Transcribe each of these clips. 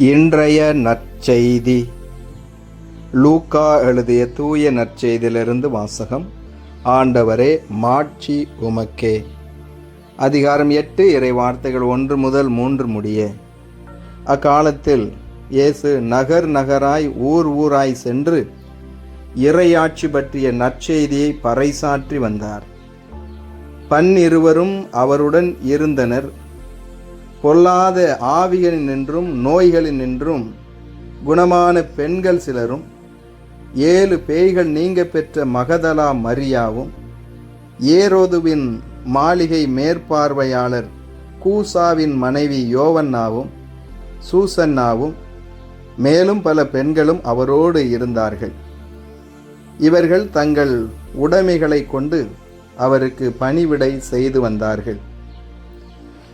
இன்றைய நற்செய்தி. லூக்கா எழுதிய தூய நற்செய்தியிலிருந்து வாசகம். ஆண்டவரே மாட்சி உமக்கே. அதிகாரம் எட்டு இறை வார்த்தைகள் ஒன்று முதல் மூன்று முடிய. அக்காலத்தில் இயேசு நகர் நகராய் ஊர் ஊராய் சென்று இறையாட்சி பற்றிய நற்செய்தியை பறைசாற்றி வந்தார். பன்னிருவரும் அவருடன் இருந்தனர். பொல்லாத ஆவிகளினின்றும் நோய்களினின்றும் குணமான பெண்கள் சிலரும் ஏழு பேய்கள் நீங்க பெற்ற மகதலா மரியாவும் ஏரோதுவின் மாளிகை மேற்பார்வையாளர் கூசாவின் மனைவி யோவன்னாவும் சூசன்னாவும் மேலும் பல பெண்களும் அவரோடு இருந்தார்கள். இவர்கள் தங்கள் உடைமைகளை கொண்டு அவருக்கு பணிவிடை செய்து வந்தார்கள்.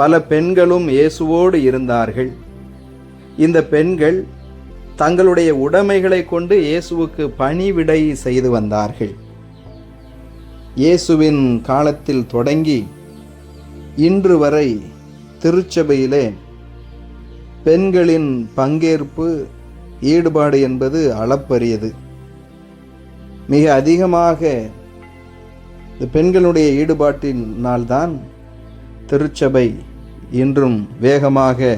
பல பெண்களும் இயேசுவோடு இருந்தார்கள். இந்த பெண்கள் தங்களுடைய உடைமைகளை கொண்டு இயேசுவுக்கு பணிவிடை செய்து வந்தார்கள். இயேசுவின் காலத்தில் தொடங்கி இன்று வரை திருச்சபையிலே பெண்களின் பங்கேற்பு ஈடுபாடு என்பது அளப்பரியது. மிக அதிகமாக பெண்களுடைய ஈடுபாட்டினால்தான் திருச்சபை இன்றும் வேகமாக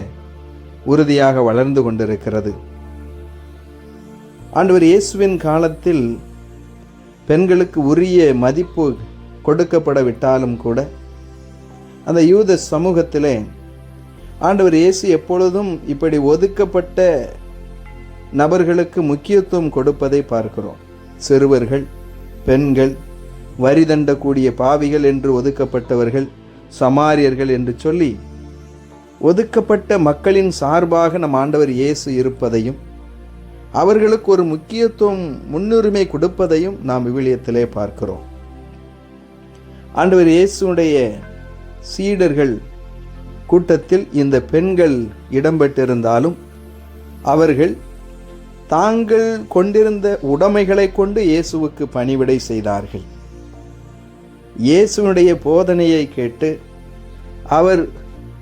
உறுதியாக வளர்ந்து கொண்டிருக்கிறது. ஆண்டவர் இயேசுவின் காலத்தில் பெண்களுக்கு உரிய மதிப்பு கொடுக்கப்படவிட்டாலும் கூட அந்த யூத சமூகத்திலே ஆண்டவர் இயேசு எப்பொழுதும் இப்படி ஒதுக்கப்பட்ட நபர்களுக்கு முக்கியத்துவம் கொடுப்பதை பார்க்கிறோம். சிறுவர்கள் பெண்கள் வரி தண்டக்கூடிய பாவிகள் என்று ஒதுக்கப்பட்டவர்கள் சமாரியர்கள் என்று சொல்லி ஒதுக்கப்பட்ட மக்களின் சார்பாக நம் ஆண்டவர் இயேசு இருப்பதையும் அவர்களுக்கு ஒரு முக்கியத்துவம் முன்னுரிமை கொடுப்பதையும் நாம் விவிலியத்திலே பார்க்கிறோம். ஆண்டவர் இயேசுடைய சீடர்கள் கூட்டத்தில் இந்த பெண்கள் இடம்பெற்றிருந்தாலும் அவர்கள் தாங்கள் கொண்டிருந்த உடைமைகளை கொண்டு இயேசுவுக்கு பணிவிடை செய்தார்கள். இயேசுனுடைய போதனையை கேட்டு அவர்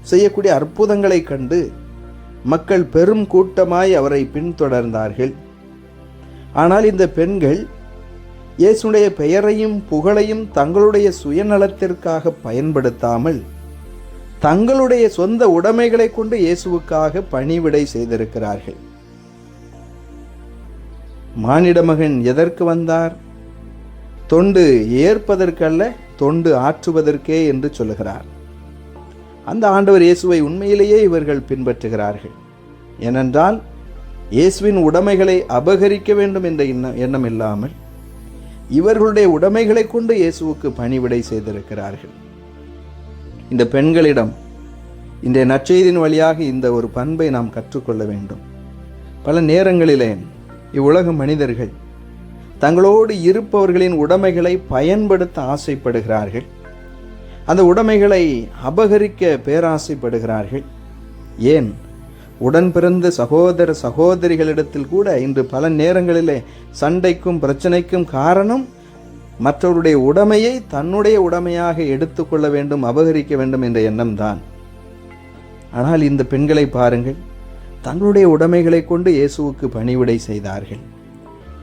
செய்யக்கூடிய அற்புதங்களை கண்டு மக்கள் பெரும் கூட்டமாய் அவரை பின்தொடர்ந்தார்கள். ஆனால் இந்த பெண்கள் இயேசுடைய பெயரையும் புகழையும் தங்களுடைய சுயநலத்திற்காக பயன்படுத்தாமல் தங்களுடைய சொந்த உடைமைகளை கொண்டு இயேசுவுக்காக பணிவிடை செய்திருக்கிறார்கள். மானிட மகன் எதற்கு வந்தார்? தொண்டு ஏற்பதற்கல்ல தொண்டு ஆற்றுவதற்கே என்று சொல்லுகிறார். அந்த ஆண்டவர் இயேசுவை உண்மையிலேயே இவர்கள் பின்பற்றுகிறார்கள். ஏனென்றால் இயேசுவின் உடைமைகளை அபகரிக்க வேண்டும் என்ற எண்ணம் எண்ணம் இல்லாமல் இவர்களுடைய உடைமைகளை கொண்டு இயேசுவுக்கு பணிவிடை செய்திருக்கிறார்கள். இந்த பெண்களிடம் இன்றைய நற்செய்தியின் வழியாக இந்த ஒரு பண்பை நாம் கற்றுக்கொள்ள வேண்டும். பல நேரங்களிலே இவ்வுலக மனிதர்கள் தங்களோடு இருப்பவர்களின் உடைமைகளை பயன்படுத்த ஆசைப்படுகிறார்கள். அந்த உடைமைகளை அபகரிக்க பேராசைப்படுகிறார்கள். ஏன்? உடன் பிறந்த சகோதர சகோதரிகளிடத்தில் கூட இன்று பல நேரங்களிலே சண்டைக்கும் பிரச்சனைக்கும் காரணம் மற்றவருடைய உடைமையை தன்னுடைய உடைமையாக எடுத்துக்கொள்ள வேண்டும் அபகரிக்க வேண்டும் என்ற எண்ணம்தான். ஆனால் இந்த பெண்களை பாருங்கள் தங்களுடைய உடைமைகளை கொண்டு இயேசுவுக்கு பணிவிடை செய்தார்கள்.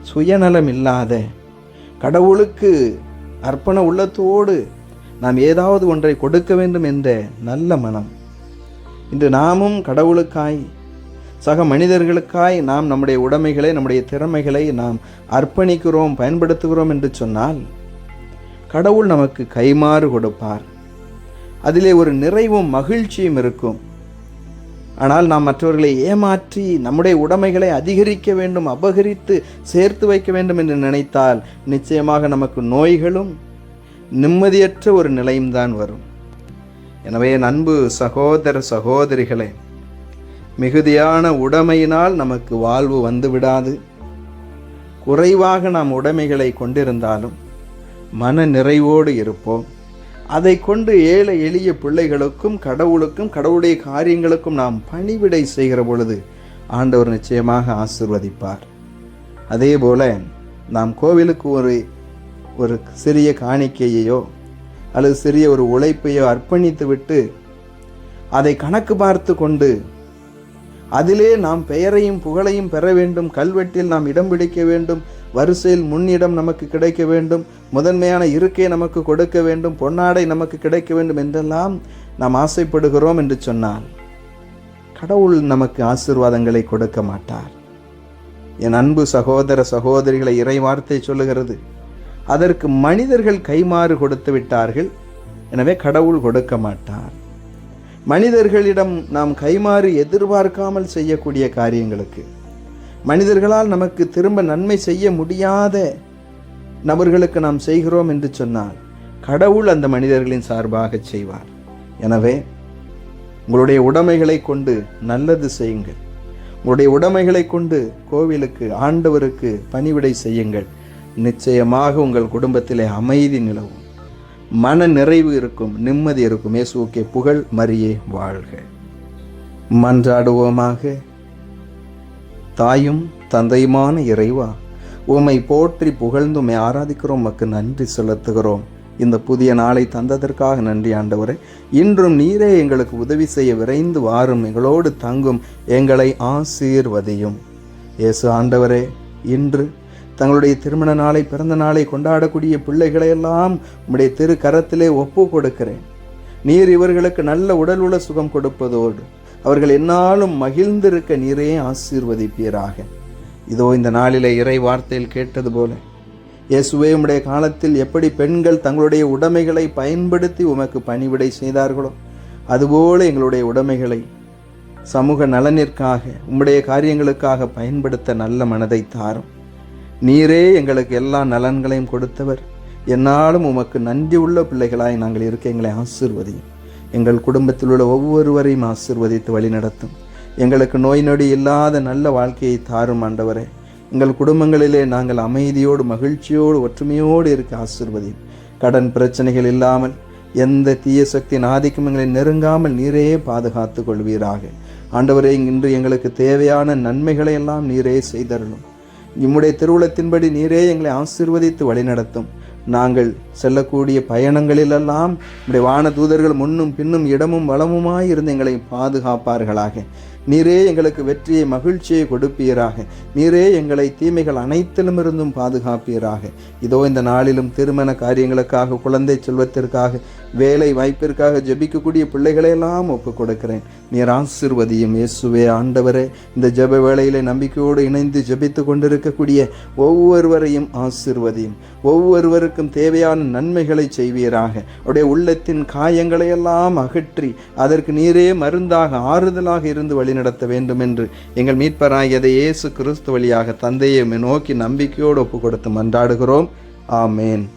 சுயநலம் இல்லாத கடவுளுக்கு அர்ப்பண உள்ளத்தோடு நாம் ஏதாவது ஒன்றை கொடுக்க வேண்டும் என்ற நல்ல மனம். இன்று நாமும் கடவுளுக்காய் சக மனிதர்களுக்காய் நாம் நம்முடைய உடைமைகளை நம்முடைய திறமைகளை நாம் அர்ப்பணிக்கிறோம் பயன்படுத்துகிறோம் என்று சொன்னால் கடவுள் நமக்கு கைமாறு கொடுப்பார். அதிலே ஒரு நிறைவும் மகிழ்ச்சியும் இருக்கும். ஆனால் நாம் மற்றவர்களை ஏமாற்றி நம்முடைய உடைமைகளை அதிகரிக்க வேண்டும் அபகரித்து சேர்த்து வைக்க வேண்டும் என்று நினைத்தால் நிச்சயமாக நமக்கு நோய்களும் நிம்மதியற்ற ஒரு நிலையும் தான் வரும். எனவே அன்பு சகோதர சகோதரிகளே மிகுதியான உடைமையினால் நமக்கு வாழ்வு வந்துவிடாது. குறைவாக நாம் உடைமைகளை கொண்டிருந்தாலும் மன நிறைவோடு இருப்போம். அதை கொண்டு ஏழை எளிய பிள்ளைகளுக்கும் கடவுளுக்கும் கடவுளுடைய காரியங்களுக்கும் நாம் பணிவிடை செய்கிற பொழுது ஆண்டவர் நிச்சயமாக ஆசிர்வதிப்பார். அதே போல நாம் கோவிலுக்கு ஒரு ஒரு சிறிய காணிக்கையையோ அல்லது சிறிய ஒரு உழைப்பையோ அர்ப்பணித்துவிட்டு அதை கணக்கு பார்த்து கொண்டு அதிலே நாம் பெயரையும் புகழையும் பெற வேண்டும் கல்வெட்டில் நாம் இடம் பிடிக்க வேண்டும் வரிசையில் முன்னிடம் நமக்கு கிடைக்க வேண்டும் முதன்மையான இருக்கை நமக்கு கொடுக்க வேண்டும் பொன்னாடை நமக்கு கிடைக்க வேண்டும் என்றெல்லாம் நாம் ஆசைப்படுகிறோம் என்று சொன்னால் கடவுள் நமக்கு ஆசீர்வாதங்களை கொடுக்க மாட்டார். என் அன்பு சகோதர சகோதரிகளை இறை வார்த்தை சொல்லுகிறது. அதற்கு மனிதர்கள் கைமாறு கொடுத்து விட்டார்கள். எனவே கடவுள் கொடுக்க மாட்டார். மனிதர்களிடம் நாம் கைமாறு எதிர்பார்க்காமல் செய்யக்கூடிய காரியங்களுக்கு மனிதர்களால் நமக்கு திரும்ப நன்மை செய்ய முடியாத நபர்களுக்கு நாம் செய்கிறோம் என்று சொன்னால் கடவுள் அந்த மனிதர்களின் சார்பாக செய்வார். எனவே உங்களுடைய உடைமைகளை கொண்டு நல்லது செய்யுங்கள். உங்களுடைய உடைமைகளை கொண்டு கோவிலுக்கு ஆண்டவருக்கு பணிவிடை செய்யுங்கள். நிச்சயமாக உங்கள் குடும்பத்திலே அமைதி நிலவும். மன நிறைவு இருக்கும் நிம்மதி இருக்கும். இயேசுக்கே புகழ் மரியே வாழ்க. மன்றாடுவோமாக. தாயும் தந்தையுமான இறைவா உம்மை போற்றி புகழ்ந்து உம்மை ஆராதிக்கிறோம். மக்கு நன்றி செலுத்துகிறோம். இந்த புதிய நாளை தந்ததற்காக நன்றி ஆண்டவரே. இன்றும் நீரே எங்களுக்கு உதவி செய்ய விரைந்து வாரும். எங்களோடு தங்கும் எங்களை ஆசீர்வதியும். இயேசு ஆண்டவரே இன்று தங்களுடைய திருமண நாளை பிறந்த நாளை கொண்டாடக்கூடிய பிள்ளைகளையெல்லாம் உம்முடைய திரு கரத்திலே ஒப்பு கொடுக்கிறேன். நீர் இவர்களுக்கு நல்ல உடல் உள்ள சுகம் கொடுப்பதோடு அவர்கள் என்னாலும் மகிழ்ந்திருக்க நீரே ஆசீர்வதிப்பீராக. இதோ இந்த நாளிலே இறை வார்த்தையில் கேட்டது போல இயேசுவே உம்முடைய காலத்தில் எப்படி பெண்கள் தங்களுடைய உடைமைகளை பயன்படுத்தி உமக்கு பணிவிடை செய்தார்களோ அதுபோல எங்களுடைய உடைமைகளை சமூக நலனிற்காக உம்முடைய காரியங்களுக்காக பயன்படுத்த நல்ல மனதை தாரும். நீரே எங்களுக்கு எல்லா நலன்களையும் கொடுத்தவர். என்னாலும் உமக்கு நன்றி உள்ள பிள்ளைகளாய் நாங்கள் இருக்க எங்களை ஆசிர்வதியும். எங்கள் குடும்பத்தில் உள்ள ஒவ்வொருவரையும் ஆசிர்வதித்து வழிநடத்தும். எங்களுக்கு நோய் நொடி இல்லாத நல்ல வாழ்க்கையை தாரும் ஆண்டவரே. எங்கள் குடும்பங்களிலே நாங்கள் அமைதியோடு மகிழ்ச்சியோடு ஒற்றுமையோடு இருக்க ஆசிர்வதியும். கடன் பிரச்சனைகள் இல்லாமல் எந்த தீய சக்தியின் ஆதிக்கம் எங்களை நெருங்காமல் நீரே பாதுகாத்து கொள்வீராக. ஆண்டவரே இன்று எங்களுக்கு தேவையான நன்மைகளை எல்லாம் நீரே செய்தரணும் இம்முடைய திருவுளத்தின்படி நீரே எங்களை ஆசிர்வதித்து வழிநடத்தும். நாங்கள் செல்லக்கூடிய பயணங்களிலெல்லாம் நம்முடைய வான தூதர்கள் முன்னும் பின்னும் இடமும் வளமுமாய் இருந்து எங்களை பாதுகாப்பார்களாக. நீரே எங்களுக்கு வெற்றியை மகிழ்ச்சியை கொடுப்பீராக. நீரே எங்களை தீமைகள் அனைத்திலும் இருந்தும் பாதுகாப்பீராக. இதோ இந்த நாளிலும் திருமண காரியங்களுக்காக குழந்தை செல்வத்திற்காக வேலை வாய்ப்பிற்காக ஜெபிக்கக்கூடிய பிள்ளைகளையெல்லாம் ஒப்புக் கொடுக்கிறேன் நீர் ஆசிர்வதியும் இயேசுவே ஆண்டவரே. இந்த ஜெப வேளையிலே நம்பிக்கையோடு இணைந்து ஜெபித்து கொண்டிருக்கக்கூடிய ஒவ்வொருவரையும் ஆசிர்வதியும். ஒவ்வொருவருக்கும் தேவையான நன்மைகளை செய்வீராக. உடைய உள்ளத்தின் காயங்களை எல்லாம் அகற்றி அதற்கு நீரே மருந்தாக ஆறுதலாக இருந்து வழிநடத்த வேண்டும் என்று எங்கள் மீட்பராகியதை இயேசு கிறிஸ்து வழியாக தந்தையை நோக்கி நம்பிக்கையோடு ஒப்பு கொடுத்து மன்றாடுகிறோம். ஆமேன்.